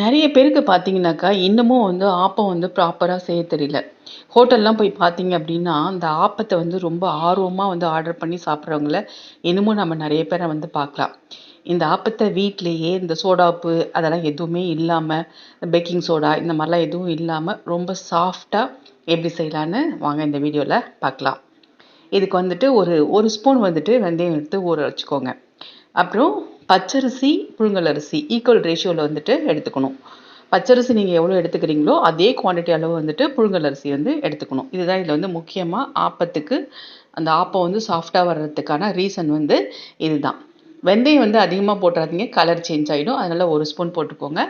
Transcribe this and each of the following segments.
நிறைய பேருக்கு பார்த்தீங்கன்னாக்கா, இன்னமும் வந்து ஆப்பம் வந்து ப்ராப்பராக செய்ய தெரியல. ஹோட்டல்லாம் போய் பார்த்தீங்க அப்படின்னா அந்த ஆப்பத்தை வந்து ரொம்ப ஆர்வமாக வந்து ஆர்டர் பண்ணி சாப்பிட்றவங்கள இன்னமும் நம்ம நிறைய பேரை வந்து பார்க்கலாம். இந்த ஆப்பத்தை வீட்லேயே இந்த சோடாப்பு அதெல்லாம் எதுவுமே இல்லாமல் பேக்கிங் சோடா இந்த மாதிரிலாம் எதுவும் இல்லாமல் ரொம்ப சாஃப்டாக எப்படி செய்யலான்னு வாங்க இந்த வீடியோவில் பார்க்கலாம். இதுக்கு வந்துட்டு ஒரு ஒரு ஸ்பூன் வந்துட்டு வெந்தயம் எடுத்து ஊற வச்சுக்கோங்க. அப்புறம் பச்சரிசி, புழுங்கல் அரிசி ஈக்குவல் ரேஷியோவில் வந்துட்டு எடுத்துக்கணும். பச்சரிசி நீங்கள் எவ்வளோ எடுத்துக்கிறீங்களோ, அதே குவான்டிட்டி அளவு வந்துட்டு புழுங்கல் அரிசி வந்து எடுத்துக்கணும். இதுதான் இதில் வந்து முக்கியமாக ஆப்பத்துக்கு அந்த ஆப்பம் வந்து சாஃப்டாக வர்றதுக்கான ரீசன் வந்து இதுதான். வெந்தயம் வந்து அதிகமாக போட்டுறாதீங்க கலர் சேஞ்ச் ஆகிடும் அதனால் ஒரு ஸ்பூன் போட்டுக்கோங்க.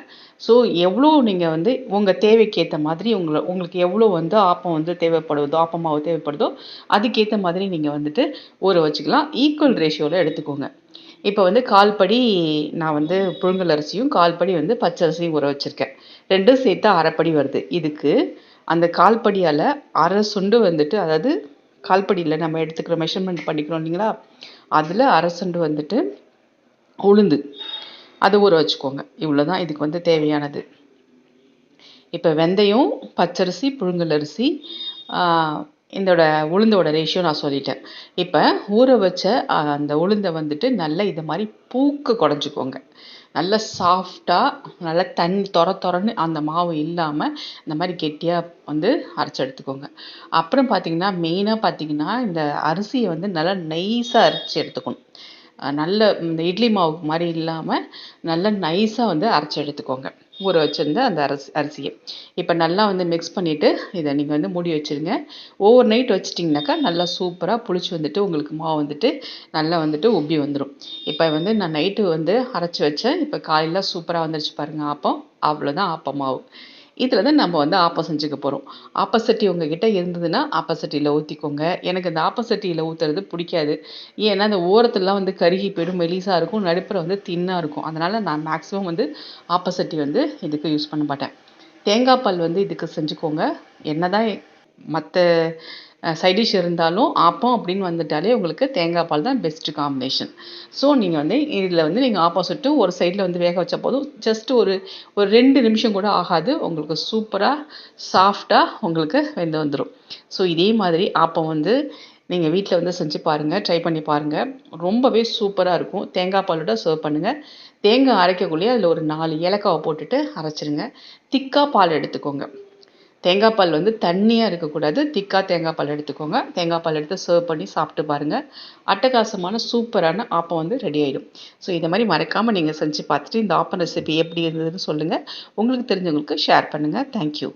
ஸோ எவ்வளோ நீங்கள் வந்து உங்கள் தேவைக்கு ஏற்ற மாதிரி உங்களை உங்களுக்கு எவ்வளோ வந்து ஆப்பம் வந்து தேவைப்படுதோ, ஆப்ப மாவு தேவைப்படுதோ, அதுக்கேற்ற மாதிரி நீங்கள் வந்துட்டு ஊற வச்சுக்கலாம். ஈக்குவல் ரேஷியோவில் எடுத்துக்கோங்க. இப்போ வந்து 1/4 படி நான் வந்து புழுங்கல் அரிசியும், 1/4 படி வந்து பச்சரிசியும் ஊற வச்சுருக்கேன் ரெண்டும் சேர்த்து அரைப்படி வருது. இதுக்கு அந்த கால்படியால் அரை சுண்டு வந்துட்டு அதாவது கால்படியில் நம்ம எடுத்துக்கிற மெஷர்மெண்ட் பண்ணிக்கிறோம் இல்லைங்களா? அதில் அரை சுண்டு வந்துட்டு உளுந்து. அதை ஊற வச்சுக்கோங்க. இவ்வளோ தான் இதுக்கு வந்து தேவையானது. இப்போ வெந்தயம், பச்சரிசி, புழுங்கல் அரிசி, இதோட உளுந்தோட ரேஷியோ நான் சொல்லிட்டேன். இப்போ ஊற வச்ச அந்த உளுந்தை வந்துட்டு நல்லா இது மாதிரி பூக்க குடஞ்சிக்கோங்க நல்லா சாஃப்டாக நல்லா தண்ணி தொர தொரன்னு அந்த மாவு இல்லாமல் இந்த மாதிரி கெட்டியாக வந்து அரைச்சி எடுத்துக்கோங்க. அப்புறம் பார்த்தீங்கன்னா, மெயினாக பார்த்தீங்கன்னா, இந்த அரிசியை வந்து நல்லா நைஸாக அரைச்சி எடுத்துக்கணும். நல்ல இந்த இட்லி மாவு மாதிரி இல்லாமல் நல்லா நைஸாக வந்து அரைச்சி எடுத்துக்கோங்க. ஊற வச்சுருந்த அந்த அரிசி அரிசியை இப்போ நல்லா வந்து மிக்ஸ் பண்ணிவிட்டு இதை நீங்கள் வந்து மூடி வச்சுருங்க. ஓவர் நைட் வச்சிட்டிங்கனாக்கா நல்லா சூப்பராக புளிச்சு வந்துட்டு உங்களுக்கு மாவு வந்துட்டு நல்லா வந்துட்டு உப்பி வந்துடும் இப்போ வந்து நான் நைட்டு வந்து அரைச்சி வச்சேன். இப்போ காலையில் சூப்பராக வந்துருச்சு பாருங்கள் ஆப்பம். அவ்வளோதான் ஆப்பம் மாவு. இதில் தான் நம்ம வந்து ஆப்பம் செஞ்சுக்க போறோம். ஆப்பசட்டி உங்ககிட்ட இருந்ததுன்னா, ஆப்போசிட்டியில் ஊற்றிக்கோங்க எனக்கு இந்த ஆப்போசிட்டியில் ஊற்றுறது பிடிக்காது. ஏன்னா, அந்த ஓரத்துலலாம் வந்து கருகி போயிடும். மெலிசாக இருக்கும். நடுப்புற வந்து தின்னாக இருக்கும். அதனால் நான் மேக்ஸிமம் வந்து ஆப்பசட்டி வந்து இதுக்கு யூஸ் பண்ண மாட்டேன். தேங்காய் பால் வந்து இதுக்கு செஞ்சுக்கோங்க. என்ன தான் மற்ற சைடிஷ் இருந்தாலும், ஆப்பம் அப்படின்னு வந்துட்டாலே உங்களுக்கு தேங்காய் பால் தான் பெஸ்ட்டு காம்பினேஷன். ஸோ நீங்கள் வந்து இதில் வந்து நீங்கள் ஆப்பம் ஒரு சைடில் வந்து வேக வச்ச போதும். ஜஸ்ட் ஒரு ஒரு ரெண்டு நிமிஷம் கூட ஆகாது. உங்களுக்கு சூப்பராக சாஃப்டாக உங்களுக்கு வெந்து வந்துடும் ஸோ இதே மாதிரி ஆப்பம் வந்து நீங்கள் வீட்டில் வந்து செஞ்சு பாருங்கள் ட்ரை பண்ணி பாருங்கள் ரொம்பவே சூப்பராக இருக்கும். தேங்காய் பாலோட சர்வ் பண்ணுங்கள் தேங்காய் அரைக்கக்குள்ளேயே அதில் ஒரு நாலு ஏலக்காவை போட்டுட்டு அரைச்சிருங்க திக்கா பால் எடுத்துக்கோங்க. தேங்காய் பால் வந்து தண்ணியாக இருக்கக்கூடாது. திக்கா தேங்காய் பால் எடுத்துக்கோங்க. தேங்காய் பால் எடுத்து சர்வ் பண்ணி சாப்பிட்டு பாருங்கள் அட்டகாசமான சூப்பரான ஆப்பம் வந்து ரெடி ஆகிடும் ஸோ இதை மாதிரி மறக்காமல் நீங்கள் செஞ்சு பார்த்துட்டு, இந்த ஆப்பம் ரெசிபி எப்படி இருந்ததுன்னு சொல்லுங்கள் உங்களுக்கு தெரிஞ்சவங்களுக்கு ஷேர் பண்ணுங்கள் தேங்க் யூ.